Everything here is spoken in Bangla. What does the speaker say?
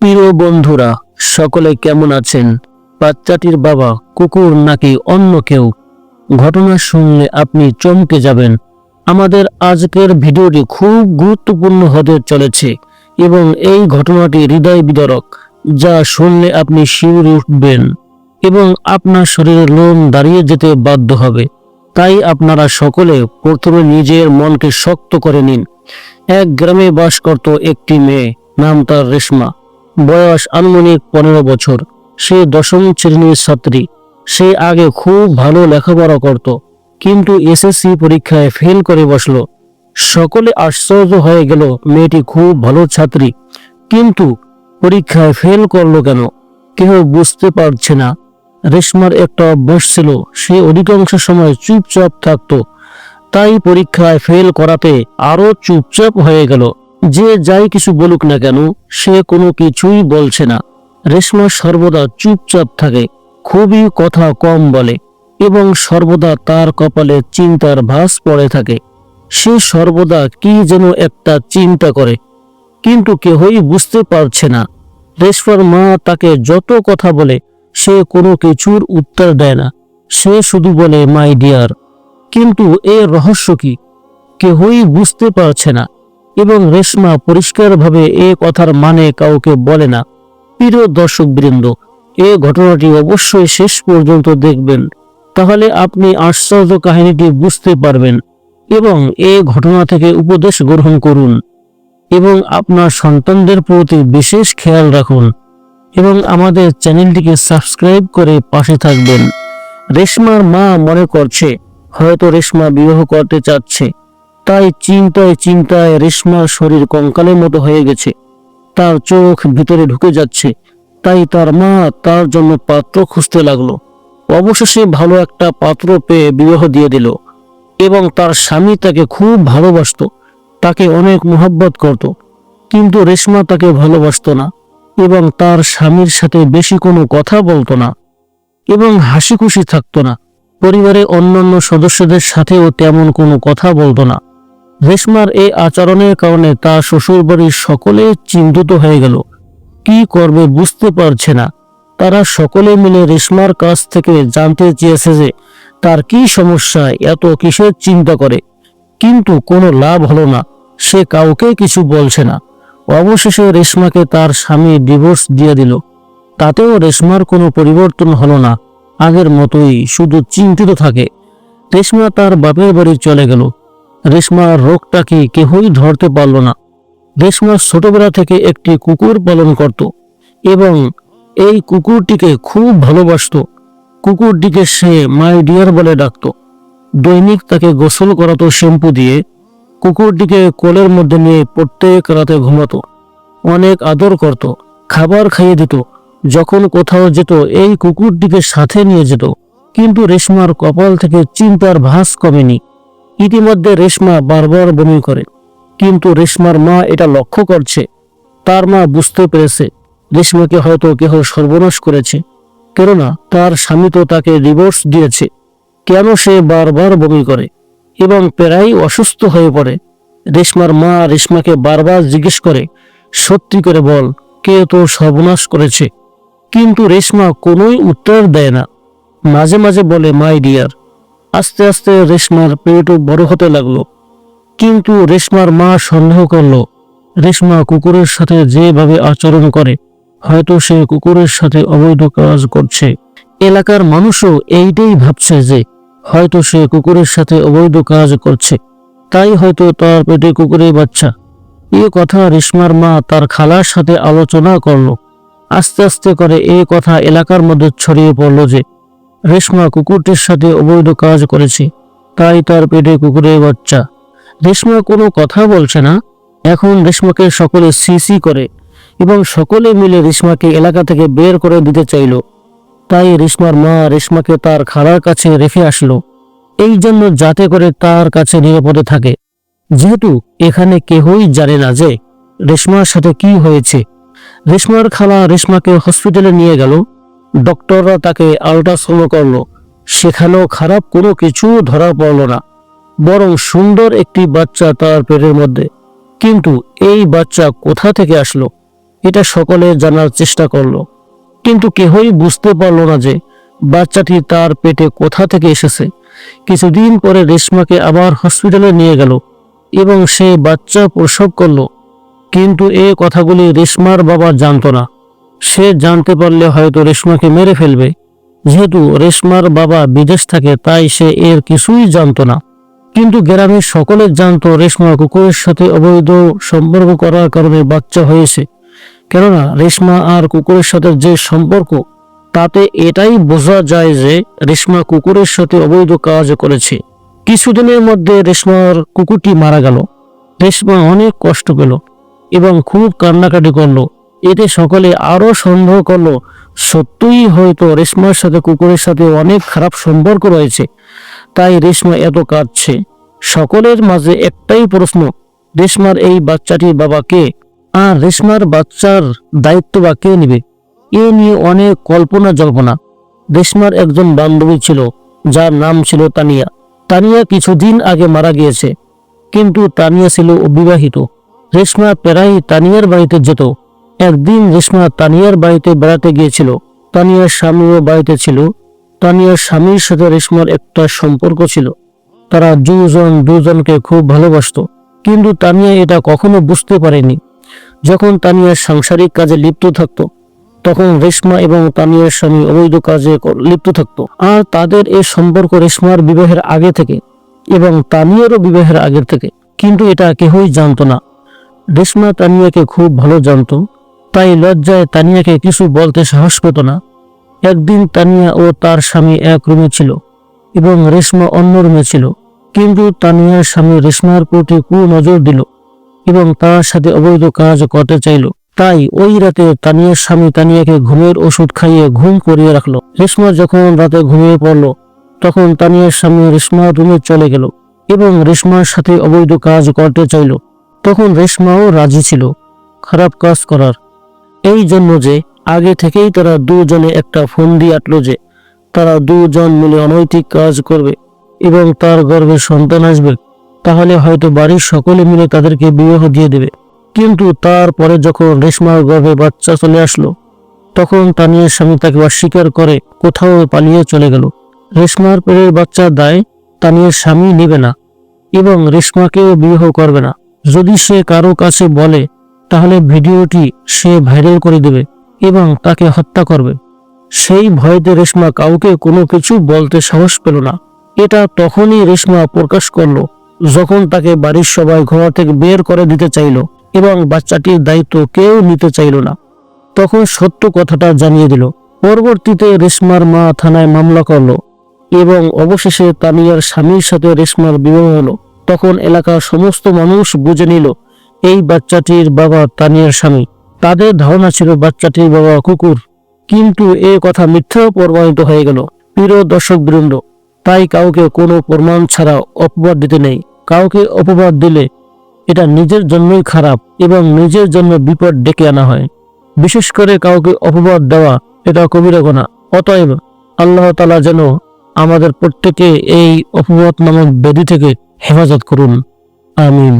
প্রিয় বন্ধুরা, সকলে কেমন আছেন? বাচ্চাটির বাবা কুকুর নাকি অন্য কেউ? ঘটনা শুনলে আপনি চমকে যাবেন। আমাদের আজকের ভিডিওটি খুব গুরুত্বপূর্ণ হতে চলেছে এবং এই ঘটনাটি হৃদয় বিদরক, যা শুনলে আপনি শিউরে উঠবেন এবং আপনার শরীরের লোম দাঁড়িয়ে যেতে বাধ্য হবে। তাই আপনারা সকলে প্রথমে নিজের মনকে শক্ত করে নিন। এক গ্রামে বাস করত একটি মেয়ে, নাম তার রেশমা। বয়স আনুমানিক পনেরো বছর। সে দশম শ্রেণির ছাত্রী। সে আগে খুব ভালো লেখাপড়া করত, কিন্তু এসএসসি পরীক্ষায় ফেল করে বসল। সকলে আশ্চর্য হয়ে গেল, মেয়েটি খুব ভালো ছাত্রী, কিন্তু পরীক্ষায় ফেল করল কেন? কেউ বুঝতে পারছে না। রেশমার একটা অভ্যাস ছিল, সে অধিকাংশ সময় চুপচাপ থাকতো। তাই পরীক্ষায় ফেল করাতে আরও চুপচাপ হয়ে গেল। যে যাই কিছু বলুক না কেন, সে কোনো কিছুই বলছে না। রেশমা সর্বদা চুপচাপ থাকে, খুবই কথা কম বলে এবং সর্বদা তার কপালে চিন্তার ভাস পড়ে থাকে। সে সর্বদা কি যেন একটা চিন্তা করে, কিন্তু কেহই বুঝতে পারছে না। রেশমার মা তাকে যত কথা বলে, সে কোনো কিছুর উত্তর দেয় না। সে শুধু বলে মাই ডিয়ার কিন্তু এর রহস্য কি? কেহই বুঝতে পারছে না। এবং রেশমা পরিষ্কারভাবে এ কথার মানে কাউকে বলে না। প্রিয় দর্শকবৃন্দ, এ ঘটনাটি অবশ্যই শেষ পর্যন্ত দেখবেন, তাহলে আপনি আশ্চর্য কাহিনীটি বুঝতে পারবেন এবং এ ঘটনা থেকে উপদেশ গ্রহণ করুন এবং আপনার সন্তানদের প্রতি বিশেষ খেয়াল রাখুন এবং আমাদের চ্যানেলটিকে সাবস্ক্রাইব করে পাশে থাকবেন। রেশমার মা মনে করছে, হয়তো রেশমা বিবাহ করতে চাচ্ছে। তাই চিন্তায় চিন্তায় রেশমার শরীর কঙ্কালের মতো হয়ে গেছে। তার চোখ ভিতরে ঢুকে যাচ্ছে। তাই তার মা তার জন্য পাত্র খুঁজতে লাগল। অবশেষে ভালো একটা পাত্র পেয়ে বিবাহ দিয়ে দিল এবং তার স্বামী তাকে খুব ভালোবাসত, তাকে অনেক মোহাব্বত করত। কিন্তু রেশমা তাকে ভালোবাসত না এবং তার স্বামীর সাথে বেশি কোনো কথা বলতো না এবং হাসি খুশি থাকতো না। পরিবারে অন্যান্য সদস্যদের সাথেও তেমন কোনো কথা বলতো না। রেশমার এই আচরণের কারণে তার শ্বশুরবাড়ির সকলে চিন্তিত হয়ে গেল। কি করবে বুঝতে পারছে না। তারা সকলে মিলে রেশমার কাছ থেকে জানতে চেয়েছে যে তার কি সমস্যা, এত কিসের চিন্তা করে। কিন্তু কোনো লাভ হলো না, সে কাউকে কিছু বলছে না। অবশেষে রেশমাকে তার স্বামী ডিভোর্স দিয়ে দিল। তাতেও রেশমার কোনো পরিবর্তন হলো না। আগের মতোই শুধু চিন্তিত থাকে। রেশমা তার বাপের বাড়ি চলে গেল। রেশমার রোগটা কি কেহই ধরতে পারল না। রেশমা ছোটবেলা থেকে একটি কুকুর পালন করত এবং এই কুকুরটিকে খুব ভালোবাসত। কুকুরটিকে সে মাই ডিয়ার বলে ডাকত। দৈনিক তাকে গোসল করাতো শ্যাম্পু দিয়ে। কুকুরটিকে কোলের মধ্যে নিয়ে প্রত্যেক রাতে ঘুমাতো। অনেক আদর করত, খাবার খাইয়ে দিত, যখন কোথাও যেত এই কুকুরটিকে সাথে নিয়ে যেত। কিন্তু রেশমার কপাল থেকে চিন্তার ভাস কমেনি। ইতিমধ্যে রেশমা বারবার বমি করে। কিন্তু রেশমার মা এটা লক্ষ্য করছে। তার মা বুঝতে পেরেছে, রেশমাকে হয়তো কেহ সর্বনাশ করেছে। কেননা তার স্বামী তো তাকে ডিভোর্স দিয়েছে। কেন সে বারবার বমি করে? এবং প্রায় অসুস্থ হয়ে পড়ে। রেশমার মা রেশমাকে বারবার জিজ্ঞেস করে, সত্যি করে বল, কে তো সর্বনাশ করেছে? কিন্তু রেশমা কোনোই উত্তর দেয় না। মাঝে মাঝে বলে, মাই ডিয়ার আস্তে আস্তে রেশমার পেটও বড় হতে লাগল। কিন্তু রেশমার মা সন্দেহ করল, রেশমা কুকুরের সাথে যেভাবে আচরণ করে, হয়তো সে কুকুরের সাথে অবৈধ কাজ করছে। এলাকার মানুষও এইটাই ভাবছে যে, হয়তো সে কুকুরের সাথে অবৈধ কাজ করছে। তাই হয়তো তার পেটে কুকুরের বাচ্চা। এ কথা রেশমার মা তার খালার সাথে আলোচনা করল। আস্তে আস্তে করে এই কথা এলাকার মধ্যে ছড়িয়ে পড়ল যে রেশমা কুকুরটির সাথে অবৈধ কাজ করেছে। তাই তার পেটে কুকুরের বাচ্চা। রেশমা কোনো কথা বলছে না। এখন রেশমাকে সকলে সিসি করে এবং সকলে মিলে রেশমাকে এলাকা থেকে বের করে দিতে চাইল। তাই রেশমার মা রেশমাকে তার খালার কাছে রেখে আসলো। এই জন্য যাতে করে তার কাছে নিরাপদে থাকে। যেহেতু এখানে কেহই জানে না যে রেশমার সাথে কি হয়েছে। রেশমার খালা রেশমাকে হসপিটালে নিয়ে গেল। ডক্টররা তাকে আল্ট্রাসাউন্ড করল। সেখানেও খারাপ কোনো কিছু ধরা পড়ল না। বরং সুন্দর একটি বাচ্চা তার পেটের মধ্যে। কিন্তু এই বাচ্চা কোথা থেকে আসলো? এটা সকলে জানার চেষ্টা করল। কিন্তু কেহই বুঝতে পারল না যে বাচ্চাটি তার পেটে কোথা থেকে এসেছে। কিছুদিন পরে রেশমাকে আবার হসপিটালে নিয়ে গেল এবং সে বাচ্চা প্রসব করল। কিন্তু এ কথাগুলি রেশমার বাবা জানতো না। সে জানতে পারলে হয়তো রেশমাকে মেরে ফেলবে। যেহেতু রেশমার বাবা বিদেশ থাকে, তাই সে এর কিছুই জানতো না। কিন্তু গ্রামের সকলে জানত রেশমা কুকুরের সাথে অবৈধ সম্পর্ক করার কারণে বাচ্চা হয়েছে। কেননা রেশমা আর কুকুরের সাথে যে সম্পর্ক, তাতে এটাই বোঝা যায় যে রেশমা কুকুরের সাথে অবৈধ কাজ করেছে। কিছুদিনের মধ্যে রেশমার কুকুরটি মারা গেল। রেশমা অনেক কষ্ট পেল এবং খুব কান্নাকাটি করল। এতে সকলে আরও সন্দেহ করল। সত্যিই হয়তো রেশমার সাথে কুকুরের সাথে অনেক খারাপ সম্পর্ক রয়েছে। তাই রেশমা এত কাঁদছে। সকলের মাঝে একটাই প্রশ্ন, রেশমার এই বাচ্চাটির বাবা কে? আর রেশমার বাচ্চার দায়িত্ব বা কে নেবে? এ নিয়ে অনেক কল্পনা জল্পনা। রেশমার একজন বান্ধবী ছিল, যার নাম ছিল তানিয়া। তানিয়া কিছুদিন আগে মারা গিয়েছে, কিন্তু তানিয়া ছিল অবিবাহিত। রেশমা প্রায় তানিয়ার বাড়িতে যেত। একদিন রেশমা তানিয়ার বাড়িতে বেড়াতে গিয়েছিল। তানিয়ার স্বামীও বাড়িতে ছিল। তানিয়ার স্বামীর সাথে রেশমার একটা সম্পর্ক ছিল। তারা দুজন দুজনকে খুব ভালোবাসতো। কিন্তু তানিয়া এটা কখনো বুঝতে পারেনি। যখন তানিয়ার সাংসারিক কাজে লিপ্ত থাকতো, তখন রেশমা এবং তানিয়ার স্বামী অবৈধ কাজে লিপ্ত থাকতো। আর তাদের এই সম্পর্ক রেশমার বিবাহের আগে থেকে এবং তানিয়ারও বিবাহের আগের থেকে। কিন্তু এটা কেহই জানতো না। রেশমা তানিয়াকে খুব ভালো জানতো। তাই লজ্জায় তানিয়াকে কিছু বলতে সাহস পেত না। একদিন তানিয়া ও তার স্বামী এক রুমে ছিল এবং রেশমা অন্য রুমে ছিল। কিন্তু তানিয়ার স্বামী রেশমার প্রতি নজর দিল এবং তার সাথে অবৈধ কাজ করতে চাইল। তাই ওই রাতে তানিয়ার স্বামী তানিয়াকে ঘুমের ওষুধ খাইয়ে ঘুম করিয়ে রাখল। রেশমা যখন রাতে ঘুমিয়ে পড়ল, তখন তানিয়ার স্বামী রেশমার রুমে চলে গেল এবং রেশমার সাথে অবৈধ কাজ করতে চাইল। তখন রেশমাও রাজি ছিল, খারাপ কাজ করার। এই জন্য যে আগে থেকেই তারা দুজনে একটা ফোন দিয়ে আটলো যে তারা দুজন মিলে অনৈতিক কাজ করবে এবং তার গর্ভে সন্তান আসবে। তাহলে হয়তো বাড়ির সকলে মিলে তাদেরকে বিবাহ দিয়ে দেবে। কিন্তু তারপরে যখন রেশমার গর্ভে বাচ্চা চলে আসলো, তখন তানিয়ার স্বামী তাকে অস্বীকার করে কোথাও পালিয়ে চলে গেল। রেশমার পেটের বাচ্চার দায় তানিয়ার স্বামী নেবে না এবং রেশমাকেও বিবাহ করবে না। যদি সে কারও কাছে বলে তাহলে ভিডিওটি সে ভাইরাল করে দেবে এবং তাকে হত্যা করবে। সেই ভয়তে রেশমা কাউকে কোনো কিছু বলতে সাহস পেল না। এটা তখনই রেশমা প্রকাশ করল, যখন তাকে বাড়ির সবাই ঘর থেকে বের করে দিতে চাইল এবং বাচ্চাটির দায়িত্ব কেউ নিতে চাইল না। তখন সত্য কথাটা জানিয়ে দিল। পরবর্তীতে রেশমার মা থানায় মামলা করল এবং অবশেষে তানিয়ার স্বামীর সাথে রেশমার বিবাহ হলো। তখন এলাকার সমস্ত মানুষ বুঝে নিল এই বাচ্চাটির বাবা তানিয়ার স্বামী। তাদের ধারণা ছিল বাচ্চাটির বাবা কুকুর। কিন্তু এ কথা মিথ্যাও প্রমাণিত হয়ে গেল। প্রিয় দর্শক বৃন্দ, তাই কাউকে কোনো প্রমাণ ছাড়া অপবাদ দিতে নেই। কাউকে অপবাদ দিলে এটা নিজের জন্যই খারাপ এবং নিজের জন্য বিপদ ডেকে আনা হয়। বিশেষ করে কাউকে অপবাদ দেওয়া, এটা কবিরা গোনা। অতএব আল্লাহ তালা যেন আমাদের প্রত্যেকে এই অপবাদ নামক ব্যাধি থেকে হেফাজত করুন। আমিন।